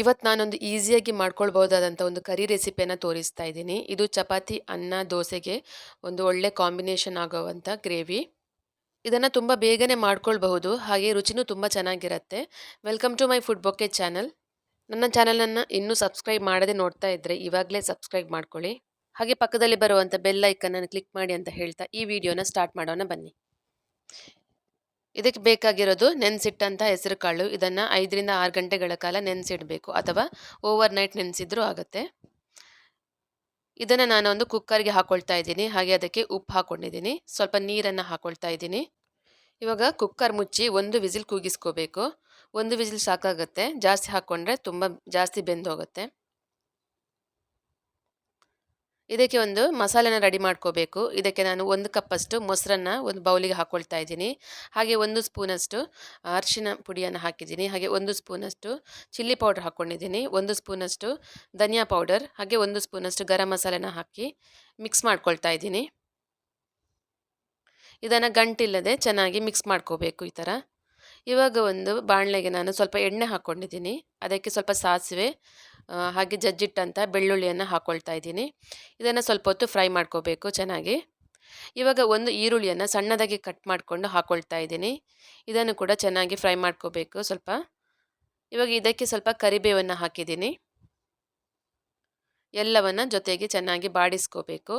ಇವತ್ತು ನಾನೊಂದು ಈಸಿಯಾಗಿ ಮಾಡ್ಕೊಳ್ಬಹುದಾದಂಥ ಒಂದು ಕರಿ ರೆಸಿಪಿಯನ್ನು ತೋರಿಸ್ತಾ ಇದ್ದೀನಿ. ಇದು ಚಪಾತಿ, ಅನ್ನ, ದೋಸೆಗೆ ಒಂದು ಒಳ್ಳೆ ಕಾಂಬಿನೇಷನ್ ಆಗೋವಂಥ ಗ್ರೇವಿ. ಇದನ್ನು ತುಂಬ ಬೇಗನೆ ಮಾಡ್ಕೊಳ್ಬಹುದು. ಹಾಗೆ ರುಚಿನೂ ತುಂಬ ಚೆನ್ನಾಗಿರುತ್ತೆ. ವೆಲ್ಕಮ್ ಟು ಮೈ ಫುಡ್ ಬೊಕ್ಕೆ ಚಾನಲ್. ನನ್ನ ಚಾನಲನ್ನು ಇನ್ನೂ ಸಬ್ಸ್ಕ್ರೈಬ್ ಮಾಡದೆ ನೋಡ್ತಾ ಇದ್ದರೆ ಇವಾಗಲೇ ಸಬ್ಸ್ಕ್ರೈಬ್ ಮಾಡ್ಕೊಳ್ಳಿ. ಹಾಗೆ ಪಕ್ಕದಲ್ಲಿ ಬರುವಂಥ ಬೆಲ್ ಐಕನನ್ನು ಕ್ಲಿಕ್ ಮಾಡಿ ಅಂತ ಹೇಳ್ತಾ ಈ ವಿಡಿಯೋನ ಸ್ಟಾರ್ಟ್ ಮಾಡೋಣ ಬನ್ನಿ. ಇದಕ್ಕೆ ಬೇಕಾಗಿರೋದು ನೆನೆಸಿಟ್ಟಂಥ ಹೆಸರು ಕಾಳು ಇದನ್ನು ಐದರಿಂದ ಆರು ಗಂಟೆಗಳ ಕಾಲ ನೆನೆಸಿಡಬೇಕು. ಅಥವಾ ಓವರ್ ನೈಟ್ ನೆನೆಸಿದ್ರೂ ಆಗುತ್ತೆ. ಇದನ್ನು ನಾನು ಒಂದು ಕುಕ್ಕರ್ಗೆ ಹಾಕೊಳ್ತಾ ಇದ್ದೀನಿ. ಹಾಗೆ ಅದಕ್ಕೆ ಉಪ್ಪು ಹಾಕ್ಕೊಂಡಿದ್ದೀನಿ ಸ್ವಲ್ಪ ನೀರನ್ನು ಹಾಕ್ಕೊಳ್ತಾ ಇದ್ದೀನಿ. ಇವಾಗ ಕುಕ್ಕರ್ ಮುಚ್ಚಿ ಒಂದು ವಿಸಿಲ್ ಕೂಗಿಸ್ಕೋಬೇಕು. ಒಂದು ವಿಸಿಲ್ ಸಾಕಾಗುತ್ತೆ. ಜಾಸ್ತಿ ಹಾಕ್ಕೊಂಡ್ರೆ ತುಂಬ ಜಾಸ್ತಿ ಬೆಂದು ಹೋಗುತ್ತೆ ಇದಕ್ಕೆ ಒಂದು ಮಸಾಲೆನ ರೆಡಿ ಮಾಡ್ಕೋಬೇಕು. ಇದಕ್ಕೆ ನಾನು ಒಂದು ಕಪ್ಪಷ್ಟು ಮೊಸರನ್ನು ಒಂದು ಬೌಲಿಗೆ ಹಾಕ್ಕೊಳ್ತಾ ಇದ್ದೀನಿ. ಹಾಗೆ ಒಂದು ಸ್ಪೂನಷ್ಟು ಅರಿಶಿನ ಪುಡಿಯನ್ನು ಹಾಕಿದ್ದೀನಿ. ಹಾಗೆ ಒಂದು ಸ್ಪೂನಷ್ಟು ಚಿಲ್ಲಿ ಪೌಡರ್ ಹಾಕ್ಕೊಂಡಿದ್ದೀನಿ ಒಂದು ಸ್ಪೂನಷ್ಟು ಧನಿಯಾ ಪೌಡರ್, ಹಾಗೆ ಒಂದು ಸ್ಪೂನಷ್ಟು ಗರಂ ಮಸಾಲೆನ ಹಾಕಿ ಮಿಕ್ಸ್ ಮಾಡ್ಕೊಳ್ತಾ ಇದ್ದೀನಿ. ಇದನ್ನು ಗಂಟಿಲ್ಲದೆ ಚೆನ್ನಾಗಿ ಮಿಕ್ಸ್ ಮಾಡ್ಕೋಬೇಕು ಈ ಥರ. ಇವಾಗ ಒಂದು ಬಾಣಲೆಗೆ ನಾನು ಸ್ವಲ್ಪ ಎಣ್ಣೆ ಹಾಕ್ಕೊಂಡಿದ್ದೀನಿ ಅದಕ್ಕೆ ಸ್ವಲ್ಪ ಸಾಸಿವೆ ಹಾಗೆ ಜಜ್ಜಿಟ್ಟಂಥ ಬೆಳ್ಳುಳ್ಳಿಯನ್ನು ಹಾಕ್ಕೊಳ್ತಾ ಇದ್ದೀನಿ. ಇದನ್ನು ಸ್ವಲ್ಪ ಹೊತ್ತು ಫ್ರೈ ಮಾಡ್ಕೋಬೇಕು ಚೆನ್ನಾಗಿ. ಇವಾಗ ಒಂದು ಈರುಳ್ಳಿಯನ್ನು ಸಣ್ಣದಾಗಿ ಕಟ್ ಮಾಡಿಕೊಂಡು ಹಾಕ್ಕೊಳ್ತಾ ಇದ್ದೀನಿ. ಇದನ್ನು ಕೂಡ ಚೆನ್ನಾಗಿ ಫ್ರೈ ಮಾಡ್ಕೋಬೇಕು ಸ್ವಲ್ಪ. ಇವಾಗ ಇದಕ್ಕೆ ಸ್ವಲ್ಪ ಕರಿಬೇವನ್ನು ಹಾಕಿದ್ದೀನಿ. ಎಲ್ಲವನ್ನು ಜೊತೆಗೆ ಚೆನ್ನಾಗಿ ಬಾಡಿಸ್ಕೋಬೇಕು.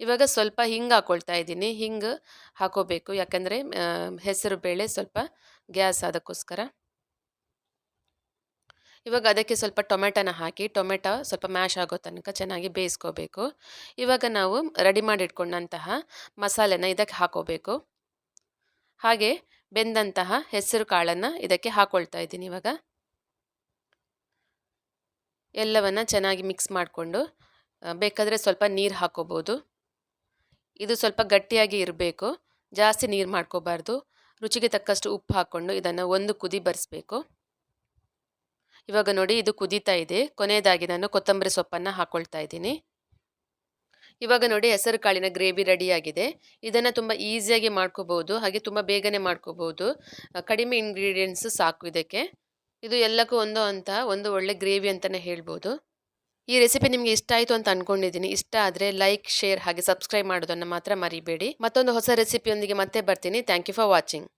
ಇವಾಗ ಸ್ವಲ್ಪ ಹಿಂಗೆ ಹಾಕ್ಕೊಳ್ತಾ ಇದ್ದೀನಿ. ಹಿಂಗೆ ಹಾಕೋಬೇಕು. ಯಾಕಂದರೆ ಹೆಸರು ಬೇಳೆ ಸ್ವಲ್ಪ ಗ್ಯಾಸ್ ಅದಕ್ಕೋಸ್ಕರ ಇವಾಗ ಅದಕ್ಕೆ ಸ್ವಲ್ಪ ಟೊಮೆಟೊನ ಹಾಕಿ, ಟೊಮೆಟೊ ಸ್ವಲ್ಪ ಮ್ಯಾಶ್ ಆಗೋ ತನಕ ಚೆನ್ನಾಗಿ ಬೇಯಿಸ್ಕೋಬೇಕು. ಇವಾಗ ನಾವು ರೆಡಿ ಮಾಡಿಟ್ಕೊಂಡಂತಹ ಮಸಾಲೆನ ಇದಕ್ಕೆ ಹಾಕೋಬೇಕು. ಹಾಗೆ ಬೆಂದಂತಹ ಹೆಸರು ಕಾಳನ್ನು ಇದಕ್ಕೆ ಹಾಕ್ಕೊಳ್ತಾ ಇದ್ದೀನಿ ಇವಾಗ. ಎಲ್ಲವನ್ನು ಚೆನ್ನಾಗಿ ಮಿಕ್ಸ್ ಮಾಡಿಕೊಂಡು ಬೇಕಾದರೆ ಸ್ವಲ್ಪ ನೀರು ಹಾಕೋಬೋದು. ಇದು ಸ್ವಲ್ಪ ಗಟ್ಟಿಯಾಗಿ ಇರಬೇಕು. ಜಾಸ್ತಿ ನೀರು ಮಾಡ್ಕೋಬಾರ್ದು. ರುಚಿಗೆ ತಕ್ಕಷ್ಟು ಉಪ್ಪು ಹಾಕ್ಕೊಂಡು ಇದನ್ನು ಒಂದು ಕುದಿ ಬರೆಸ್ಬೇಕು. ಇವಾಗ ನೋಡಿ ಇದು ಕುದೀತಾ ಇದೆ. ಕೊನೆಯದಾಗಿ ನಾನು ಕೊತ್ತಂಬರಿ ಸೊಪ್ಪನ್ನು ಹಾಕ್ಕೊಳ್ತಾ ಇದ್ದೀನಿ. ಇವಾಗ ನೋಡಿ ಹೆಸರು ಕಾಳಿನ ಗ್ರೇವಿ ರೆಡಿಯಾಗಿದೆ. ಇದನ್ನು ತುಂಬ ಈಸಿಯಾಗಿ ಮಾಡ್ಕೋಬೋದು ಹಾಗೆ ತುಂಬ ಬೇಗನೆ ಮಾಡ್ಕೋಬೋದು ಕಡಿಮೆ ಇಂಗ್ರೀಡಿಯೆಂಟ್ಸು ಸಾಕು ಇದಕ್ಕೆ. ಇದು ಎಲ್ಲಕ್ಕೂ ಒಂದು ಅಂತ, ಒಂದು ಒಳ್ಳೆ ಗ್ರೇವಿ ಅಂತಲೇ ಹೇಳ್ಬೋದು. ಈ ರೆಸಿಪಿ ನಿಮಗೆ ಇಷ್ಟ ಆಯಿತು ಅಂತ ಅನ್ಕೊಂಡಿದ್ದೀನಿ. ಇಷ್ಟ ಆದರೆ ಲೈಕ್, ಶೇರ್ ಹಾಗೆ ಸಬ್ಸ್ಕ್ರೈಬ್ ಮಾಡೋದನ್ನು ಮಾತ್ರ ಮರಿಬೇಡಿ. ಮತ್ತೊಂದು ಹೊಸ ರೆಸಿಪಿಯೊಂದಿಗೆ ಮತ್ತೆ ಬರ್ತೀನಿ. Thank you for watching